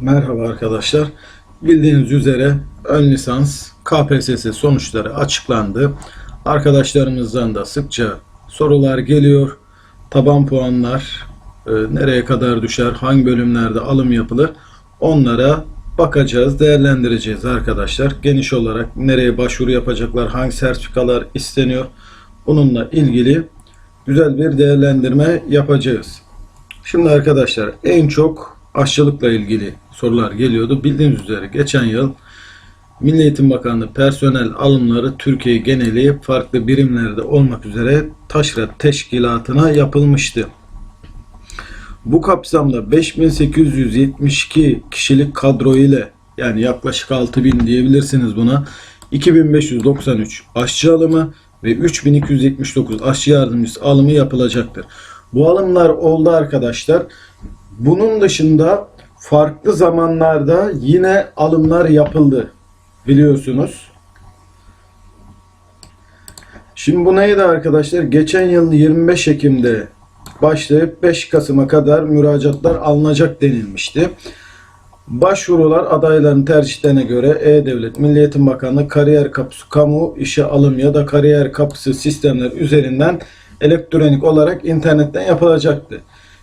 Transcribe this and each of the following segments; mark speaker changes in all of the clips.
Speaker 1: Merhaba arkadaşlar. Bildiğiniz üzere ön lisans KPSS sonuçları açıklandı. Arkadaşlarımızdan da sıkça sorular geliyor. Taban puanlar e, nereye kadar düşer, hangi bölümlerde alım yapılır onlara bakacağız, değerlendireceğiz arkadaşlar. Geniş olarak nereye başvuru yapacaklar, hangi sertifikalar isteniyor bununla ilgili güzel bir değerlendirme yapacağız. Şimdi arkadaşlar en çok aşçılıkla ilgili sorular geliyordu. Bildiğiniz üzere geçen yıl Milli Eğitim Bakanlığı personel alımları Türkiye geneli farklı birimlerde olmak üzere taşra teşkilatına yapılmıştı. Bu kapsamda 5872 kişilik kadro ile yani yaklaşık 6000 diyebilirsiniz buna 2593 aşçı alımı ve 3279 aşçı yardımcısı alımı yapılacaktır. Bu alımlar oldu arkadaşlar. Bunun dışında farklı zamanlarda yine alımlar yapıldı biliyorsunuz. Şimdi bu neydi arkadaşlar? Geçen yıl 25 Ekim'de başlayıp 5 Kasım'a kadar müracaatlar alınacak denilmişti. Başvurular adayların tercihlerine göre E-Devlet, Milli Eğitim Bakanlığı kariyer kapısı kamu işe alım ya da kariyer kapısı sistemler üzerinden elektronik olarak internetten yapılacaktı.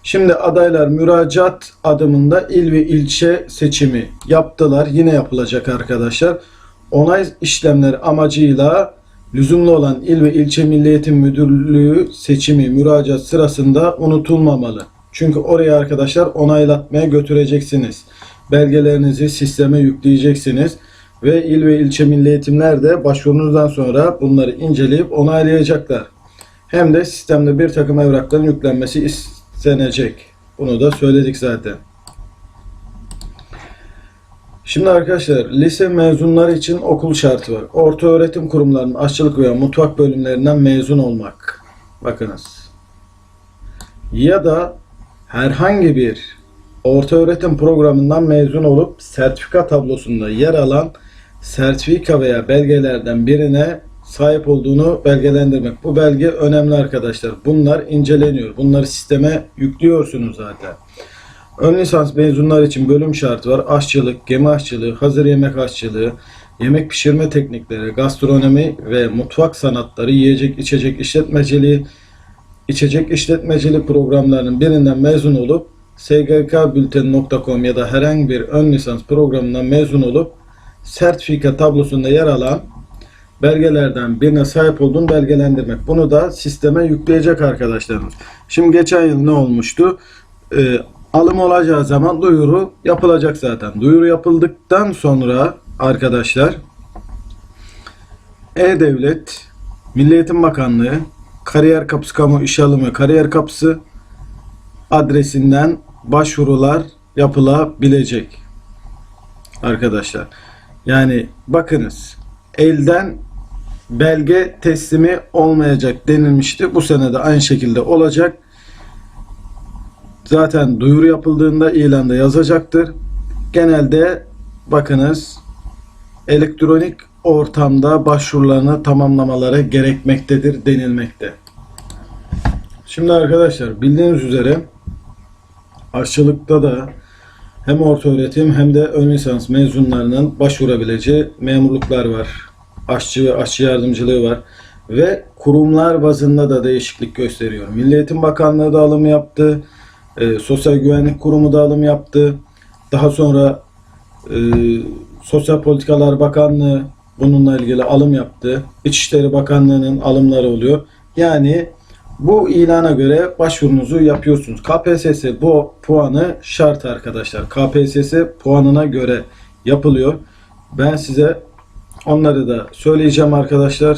Speaker 1: Şimdi adaylar müracaat adımında il ve ilçe seçimi yaptılar. Yine yapılacak arkadaşlar. Onay işlemleri amacıyla lüzumlu olan il ve ilçe milli eğitim müdürlüğü seçimi müracaat sırasında unutulmamalı. Çünkü oraya arkadaşlar onaylatmaya götüreceksiniz. Belgelerinizi sisteme yükleyeceksiniz. Ve il ve ilçe milli eğitimler de başvurunuzdan sonra bunları inceleyip onaylayacaklar. Hem de sistemde bir takım evrakların yüklenmesi istenecek. Bunu da söyledik zaten. Şimdi arkadaşlar lise mezunları için okul şartı var. Orta öğretim kurumlarının aşçılık veya mutfak bölümlerinden mezun olmak. Bakınız. Ya da herhangi bir orta öğretim programından mezun olup sertifika tablosunda yer alan sertifika veya belgelerden birine sahip olduğunu belgelendirmek. Bu belge önemli arkadaşlar. Bunlar inceleniyor. Bunları sisteme yüklüyorsunuz zaten. Ön lisans mezunlar için bölüm şartı var. Aşçılık, gemi aşçılığı, hazır yemek aşçılığı, yemek pişirme teknikleri, gastronomi ve mutfak sanatları, yiyecek içecek işletmeciliği, içecek işletmeciliği programlarının birinden mezun olup sggkbülten.com ya da herhangi bir ön lisans programından mezun olup sertifika tablosunda yer alan belgelerden birine sahip olduğunu belgelendirmek. Bunu da sisteme yükleyecek arkadaşlarımız. Şimdi geçen yıl ne olmuştu? Ee, alım olacağı zaman duyuru yapılacak zaten. Duyuru yapıldıktan sonra arkadaşlar E-Devlet, Milli Eğitim Bakanlığı, Kariyer Kapısı Kamu İş Alımı Kariyer Kapısı adresinden başvurular yapılabilecek. Arkadaşlar. Yani bakınız elden belge teslimi olmayacak denilmişti. Bu sene de aynı şekilde olacak. Zaten duyuru yapıldığında ilanda yazacaktır. Genelde bakınız elektronik ortamda başvurularını tamamlamaları gerekmektedir denilmekte. Şimdi arkadaşlar bildiğiniz üzere aşçılıkta da hem orta öğretim hem de ön lisans mezunlarının başvurabileceği memurluklar var. Aşçı ve aşçı yardımcılığı var. Ve kurumlar bazında da değişiklik gösteriyor. Milli Eğitim Bakanlığı da alım yaptı. E, Sosyal Güvenlik Kurumu da alım yaptı. Daha sonra e, Sosyal Politikalar Bakanlığı bununla ilgili alım yaptı. İçişleri Bakanlığı'nın alımları oluyor. Yani bu ilana göre başvurunuzu yapıyorsunuz. KPSS bu puanı şart arkadaşlar. KPSS puanına göre yapılıyor. Ben size onları da söyleyeceğim arkadaşlar.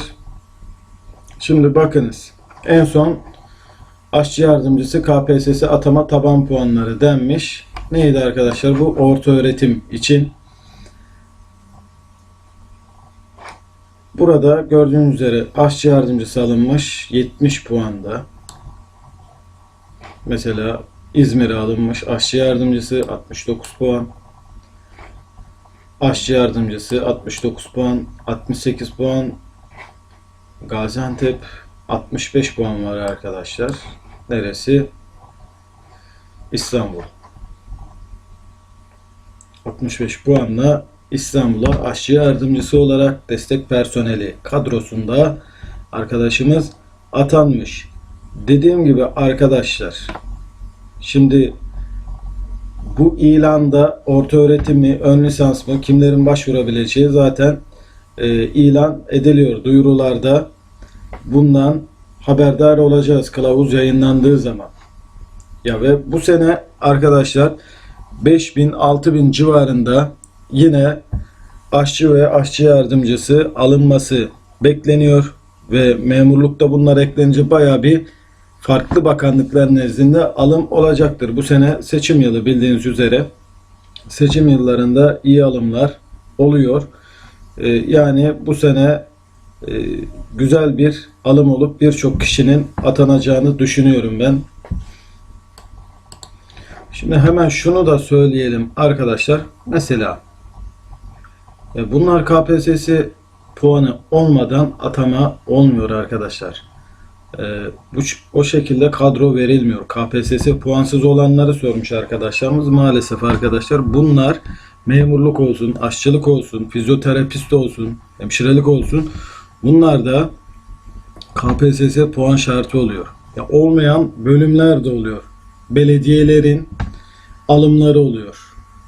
Speaker 1: Şimdi bakınız. En son aşçı yardımcısı KPSS atama taban puanları denmiş. Neydi arkadaşlar? Bu orta öğretim için. Burada gördüğünüz üzere aşçı yardımcısı alınmış 70 puanda. Mesela İzmir'e alınmış aşçı yardımcısı 69 puan. Aşçı yardımcısı 69 puan, 68 puan. Gaziantep 65 puan var arkadaşlar. Neresi? İstanbul. 65 puanla İstanbul'a aşçı yardımcısı olarak destek personeli kadrosunda arkadaşımız atanmış. Dediğim gibi arkadaşlar şimdi bu ilanda orta öğretim mi, ön lisans mı, kimlerin başvurabileceği zaten e, ilan ediliyor duyurularda. Bundan haberdar olacağız kılavuz yayınlandığı zaman. Ya ve bu sene arkadaşlar 5000 6000 civarında yine aşçı ve aşçı yardımcısı alınması bekleniyor ve memurlukta bunlar eklenince baya bir farklı bakanlıklar nezdinde alım olacaktır. Bu sene seçim yılı bildiğiniz üzere seçim yıllarında iyi alımlar oluyor. Ee, yani bu sene e, güzel bir alım olup birçok kişinin atanacağını düşünüyorum ben. Şimdi hemen şunu da söyleyelim arkadaşlar. Mesela e, bunlar KPSS puanı olmadan atama olmuyor arkadaşlar. E, bu o şekilde kadro verilmiyor. KPSS puansız olanları sormuş arkadaşlarımız. Maalesef arkadaşlar bunlar memurluk olsun, aşçılık olsun, fizyoterapist olsun, hemşirelik olsun. Bunlar da KPSS puan şartı oluyor. Ya olmayan bölümler de oluyor. Belediyelerin alımları oluyor.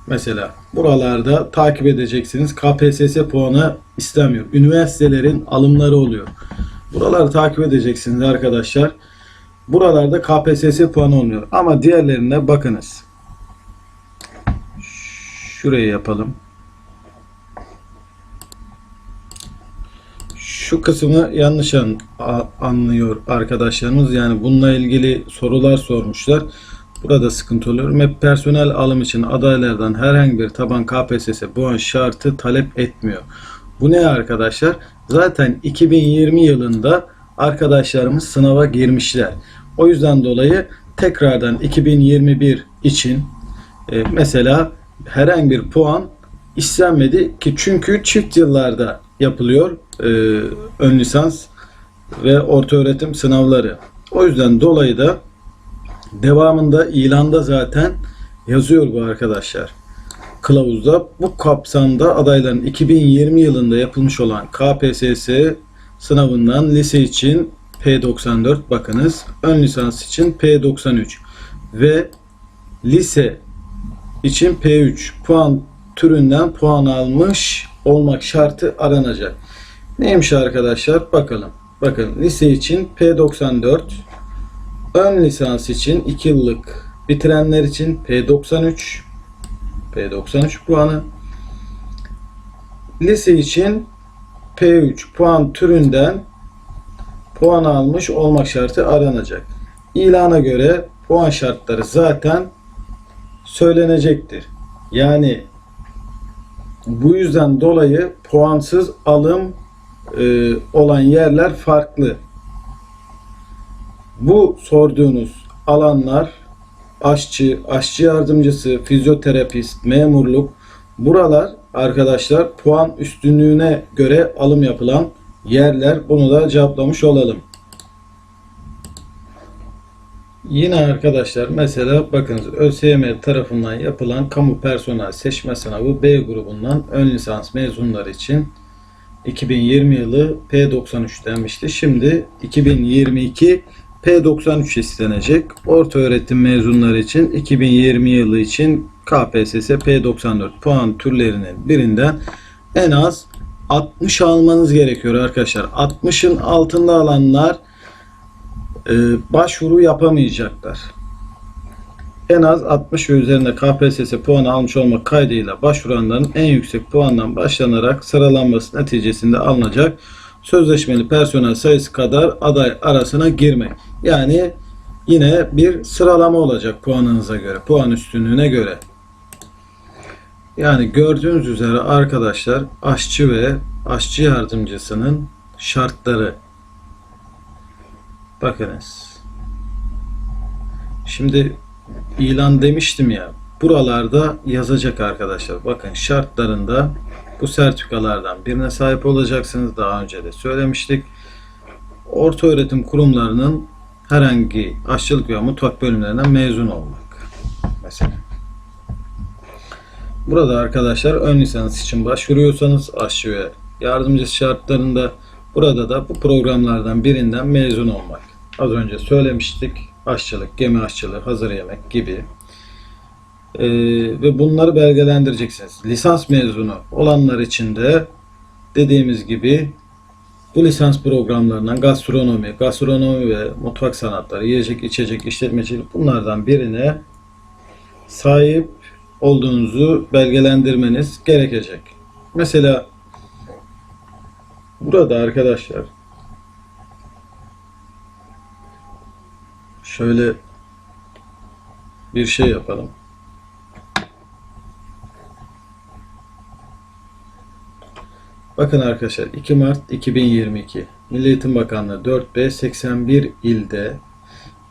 Speaker 1: Mesela buralarda takip edeceksiniz. KPSS puanı istemiyor. Üniversitelerin alımları oluyor. Buraları takip edeceksiniz arkadaşlar. Buralarda KPSS puanı olmuyor. Ama diğerlerine bakınız. Şurayı yapalım. Şu kısmı yanlış anlıyor arkadaşlarımız. Yani bununla ilgili sorular sormuşlar. Burada sıkıntı oluyor. MEP personel alım için adaylardan herhangi bir taban KPSS puan şartı talep etmiyor. Bu ne arkadaşlar? Zaten 2020 yılında arkadaşlarımız sınava girmişler. O yüzden dolayı tekrardan 2021 için e, mesela herhangi bir puan istenmedi ki çünkü çift yıllarda yapılıyor e, ön lisans ve orta öğretim sınavları. O yüzden dolayı da devamında ilanda zaten yazıyor bu arkadaşlar. Kılavuzda bu kapsamda adayların 2020 yılında yapılmış olan KPSS sınavından lise için P94 bakınız. Ön lisans için P93 ve lise için P3 puan türünden puan almış olmak şartı aranacak. Neymiş arkadaşlar? Bakalım. Bakın lise için P94 ön lisans için 2 yıllık bitirenler için P93 P93 puanı lise için P3 puan türünden puan almış olmak şartı aranacak. İlana göre puan şartları zaten söylenecektir. Yani bu yüzden dolayı puansız alım e, olan yerler farklı. Bu sorduğunuz alanlar aşçı, aşçı yardımcısı, fizyoterapist, memurluk buralar arkadaşlar puan üstünlüğüne göre alım yapılan yerler. Bunu da cevaplamış olalım. Yine arkadaşlar mesela bakınız ÖSYM tarafından yapılan kamu personel seçme sınavı B grubundan ön lisans mezunları için 2020 yılı P93 denmişti. Şimdi 2022 P93 istenecek. Orta öğretim mezunları için 2020 yılı için KPSS P94 puan türlerinin birinden en az 60 almanız gerekiyor arkadaşlar. 60'ın altında alanlar e, başvuru yapamayacaklar. En az 60 ve üzerinde KPSS puanı almış olmak kaydıyla başvuranların en yüksek puandan başlanarak sıralanması neticesinde alınacak sözleşmeli personel sayısı kadar aday arasına girmek. Yani yine bir sıralama olacak puanınıza göre, puan üstünlüğüne göre. Yani gördüğünüz üzere arkadaşlar aşçı ve aşçı yardımcısının şartları. Bakınız. Şimdi ilan demiştim ya. Buralarda yazacak arkadaşlar. Bakın şartlarında bu sertifikalardan birine sahip olacaksınız. Daha önce de söylemiştik. Orta öğretim kurumlarının herhangi aşçılık veya mutfak bölümlerinden mezun olmak. Mesela. Burada arkadaşlar ön lisans için başvuruyorsanız aşçı ve yardımcı şartlarında burada da bu programlardan birinden mezun olmak. Az önce söylemiştik. Aşçılık, gemi aşçılığı, hazır yemek gibi. Ee, ve bunları belgelendireceksiniz. Lisans mezunu olanlar için de dediğimiz gibi bu lisans programlarından gastronomi, gastronomi ve mutfak sanatları, yiyecek, içecek, işletmecilik bunlardan birine sahip olduğunuzu belgelendirmeniz gerekecek. Mesela burada arkadaşlar şöyle bir şey yapalım. Bakın arkadaşlar 2 Mart 2022 Milli Eğitim Bakanlığı 4B 81 ilde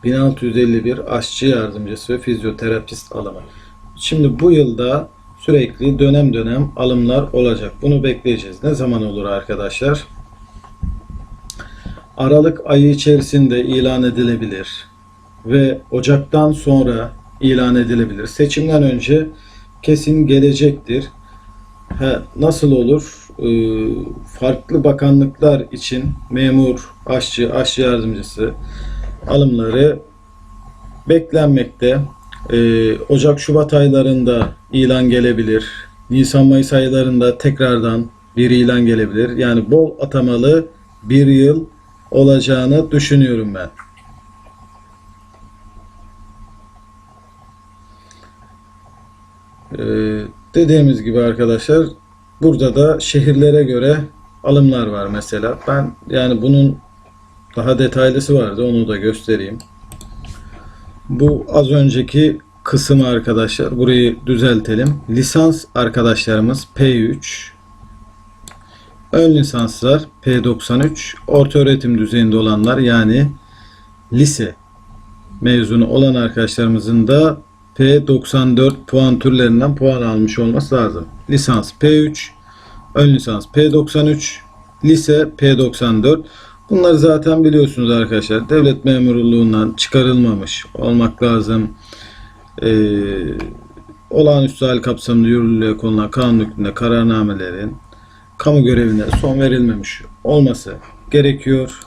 Speaker 1: 1651 aşçı yardımcısı ve fizyoterapist alımı. Şimdi bu yılda sürekli dönem dönem alımlar olacak. Bunu bekleyeceğiz. Ne zaman olur arkadaşlar? Aralık ayı içerisinde ilan edilebilir ve Ocak'tan sonra ilan edilebilir. Seçimden önce kesin gelecektir. He, nasıl olur? Ee, farklı bakanlıklar için memur, aşçı, aşçı yardımcısı alımları beklenmekte. Ee, Ocak-Şubat aylarında ilan gelebilir. Nisan-Mayıs aylarında tekrardan bir ilan gelebilir. Yani bol atamalı bir yıl olacağını düşünüyorum ben. Ee, dediğimiz gibi arkadaşlar burada da şehirlere göre alımlar var mesela. Ben yani bunun daha detaylısı vardı onu da göstereyim. Bu az önceki kısım arkadaşlar. Burayı düzeltelim. Lisans arkadaşlarımız P3. Ön lisanslar P93. Orta öğretim düzeyinde olanlar yani lise mezunu olan arkadaşlarımızın da P94 puan türlerinden puan almış olması lazım. Lisans P3, ön lisans P93, lise P94. Bunları zaten biliyorsunuz arkadaşlar. Devlet memurluğundan çıkarılmamış olmak lazım. Ee, olağanüstü hal kapsamında yürürlüğe konulan kanun hükmünde kararnamelerin kamu görevine son verilmemiş olması gerekiyor.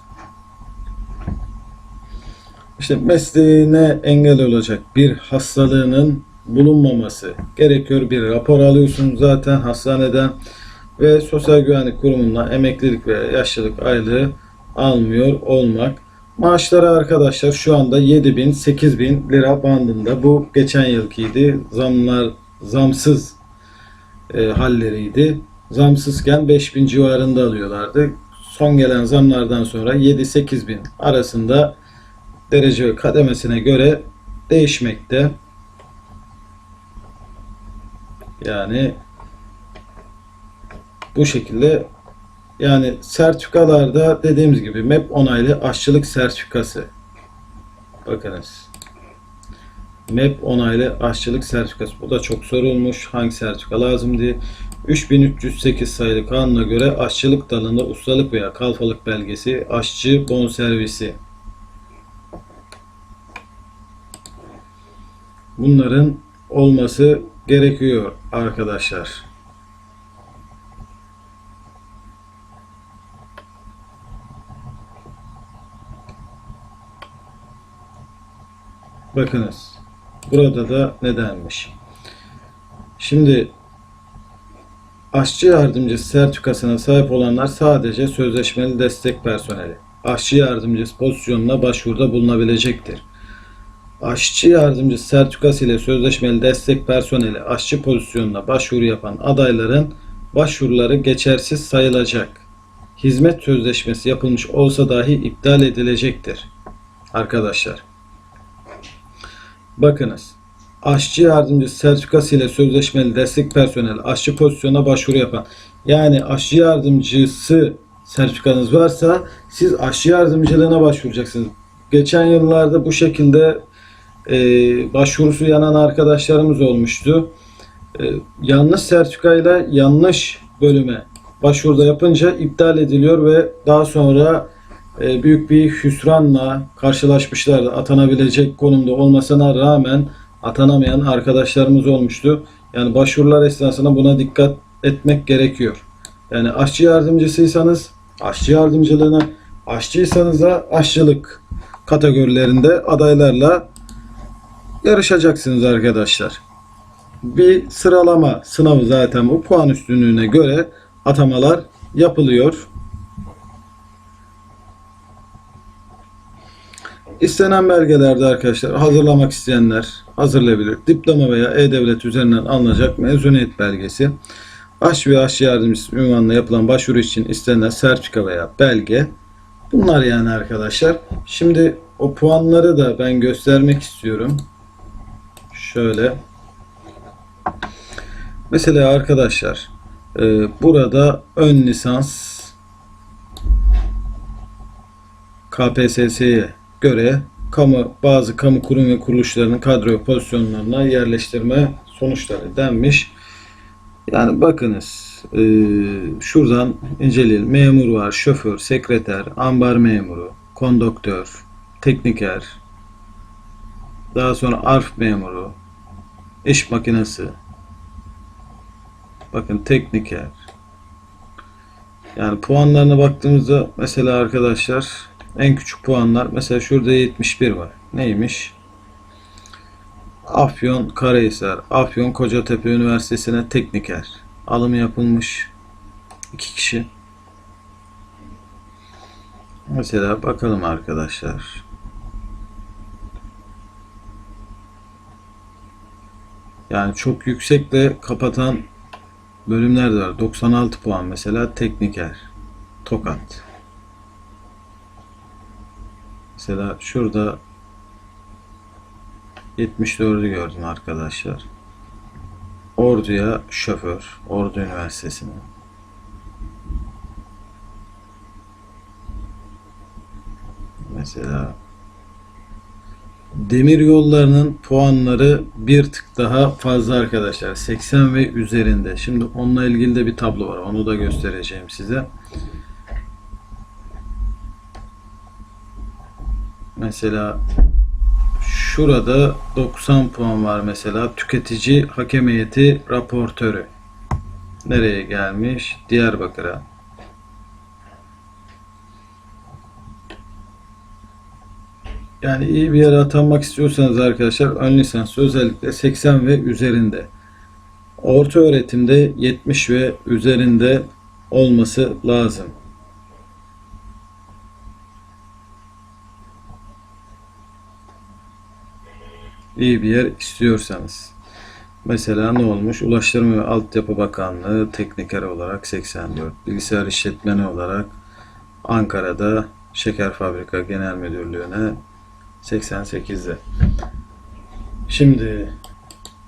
Speaker 1: İşte mesleğine engel olacak bir hastalığının bulunmaması gerekiyor. Bir rapor alıyorsunuz zaten hastaneden ve Sosyal Güvenlik Kurumu'ndan emeklilik ve yaşlılık aylığı almıyor olmak. Maaşları arkadaşlar şu anda 7000 8000 lira bandında. Bu geçen yılkiydi. Zamlar zamsız e, halleriydi. Zamsızken 5000 civarında alıyorlardı. Son gelen zamlardan sonra 7-8 bin arasında derece ve kademesine göre değişmekte. Yani bu şekilde yani sertifikalarda dediğimiz gibi MEP onaylı aşçılık sertifikası. Bakınız. MEP onaylı aşçılık sertifikası. Bu da çok sorulmuş. Hangi sertifika lazım diye. 3308 sayılı kanuna göre aşçılık dalında ustalık veya kalfalık belgesi, aşçı bonservisi. Bunların olması gerekiyor arkadaşlar. Bakınız. Burada da ne denmiş? Şimdi aşçı yardımcısı sertifikasına sahip olanlar sadece sözleşmeli destek personeli. Aşçı yardımcısı pozisyonuna başvuruda bulunabilecektir. Aşçı yardımcısı sertifikası ile sözleşmeli destek personeli aşçı pozisyonuna başvuru yapan adayların başvuruları geçersiz sayılacak. Hizmet sözleşmesi yapılmış olsa dahi iptal edilecektir. Arkadaşlar. Bakınız. Aşçı yardımcısı sertifikası ile sözleşmeli destek personeli aşçı pozisyonuna başvuru yapan yani aşçı yardımcısı sertifikanız varsa siz aşçı yardımcılığına başvuracaksınız. Geçen yıllarda bu şekilde e, başvurusu yanan arkadaşlarımız olmuştu. E, yanlış sertifikayla yanlış bölüme başvuruda yapınca iptal ediliyor ve daha sonra e, büyük bir hüsranla karşılaşmışlardı. Atanabilecek konumda olmasına rağmen atanamayan arkadaşlarımız olmuştu. Yani başvurular esnasında buna dikkat etmek gerekiyor. Yani aşçı yardımcısıysanız aşçı yardımcılığına, aşçıysanız da aşçılık kategorilerinde adaylarla yarışacaksınız arkadaşlar. Bir sıralama sınavı zaten bu puan üstünlüğüne göre atamalar yapılıyor. İstenen belgelerde arkadaşlar hazırlamak isteyenler hazırlayabilir. Diploma veya E-Devlet üzerinden alınacak mezuniyet belgesi. Aşçı ve aşçı yardımcısı ünvanına yapılan başvuru için istenen sertifika veya belge. Bunlar yani arkadaşlar. Şimdi o puanları da ben göstermek istiyorum. Şöyle. Mesela arkadaşlar e, burada ön lisans KPSS'ye göre kamu bazı kamu kurum ve kuruluşlarının kadro pozisyonlarına yerleştirme sonuçları denmiş. Yani bakınız e, şuradan inceleyelim. Memur var, şoför, sekreter, ambar memuru, konduktör, tekniker, daha sonra arf memuru, iş makinesi, bakın tekniker. Yani puanlarına baktığımızda mesela arkadaşlar en küçük puanlar mesela şurada 71 var. Neymiş? Afyon Karahisar, Afyon Kocatepe Üniversitesi'ne tekniker. Alım yapılmış. iki kişi. Mesela bakalım arkadaşlar. Yani çok yüksekle kapatan bölümler de var. 96 puan mesela tekniker. Tokat. Mesela şurada 74'ü gördüm arkadaşlar. Ordu'ya şoför. Ordu Üniversitesi'ne. Mesela demir yollarının puanları bir tık daha fazla arkadaşlar. 80 ve üzerinde. Şimdi onunla ilgili de bir tablo var. Onu da göstereceğim size. Mesela şurada 90 puan var mesela. Tüketici hakem heyeti raportörü. Nereye gelmiş? Diyarbakır'a. Yani iyi bir yere atanmak istiyorsanız arkadaşlar ön lisans özellikle 80 ve üzerinde. Orta öğretimde 70 ve üzerinde olması lazım. İyi bir yer istiyorsanız. Mesela ne olmuş? Ulaştırma ve Altyapı Bakanlığı tekniker olarak 84. Bilgisayar işletmeni olarak Ankara'da Şeker Fabrika Genel Müdürlüğü'ne 88'de. Şimdi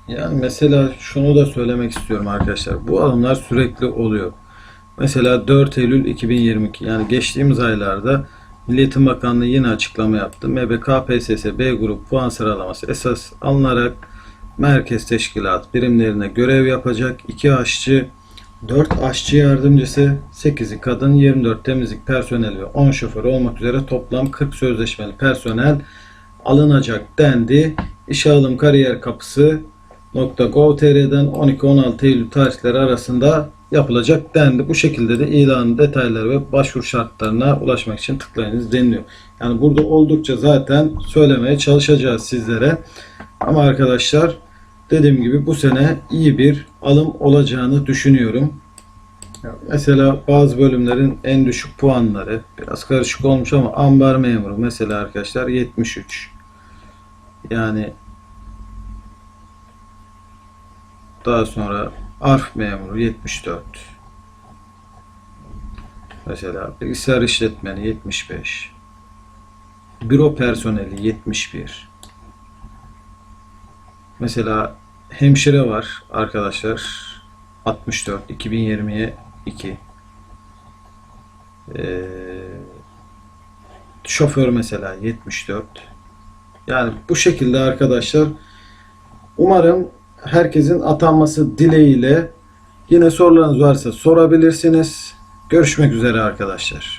Speaker 1: yani mesela şunu da söylemek istiyorum arkadaşlar. Bu alımlar sürekli oluyor. Mesela 4 Eylül 2022 yani geçtiğimiz aylarda Milli Eğitim Bakanlığı yine açıklama yaptı. MBK PSS B grup puan sıralaması esas alınarak merkez teşkilat birimlerine görev yapacak 2 aşçı 4 aşçı yardımcısı, 8'i kadın, 24 temizlik personeli ve 10 şoför olmak üzere toplam 40 sözleşmeli personel alınacak dendi. İşe alım kariyer kapısı .gov.tr'den 12-16 Eylül tarihleri arasında yapılacak dendi. Bu şekilde de ilanın detayları ve başvuru şartlarına ulaşmak için tıklayınız deniliyor. Yani burada oldukça zaten söylemeye çalışacağız sizlere. Ama arkadaşlar dediğim gibi bu sene iyi bir alım olacağını düşünüyorum. Mesela bazı bölümlerin en düşük puanları biraz karışık olmuş ama ambar memuru mesela arkadaşlar 73. Yani daha sonra arf memuru 74. Mesela bilgisayar işletmeni 75. Büro personeli 71. Mesela hemşire var arkadaşlar 64 2020'ye 2 ee, şoför mesela 74 yani bu şekilde arkadaşlar umarım herkesin atanması dileğiyle yine sorularınız varsa sorabilirsiniz. Görüşmek üzere arkadaşlar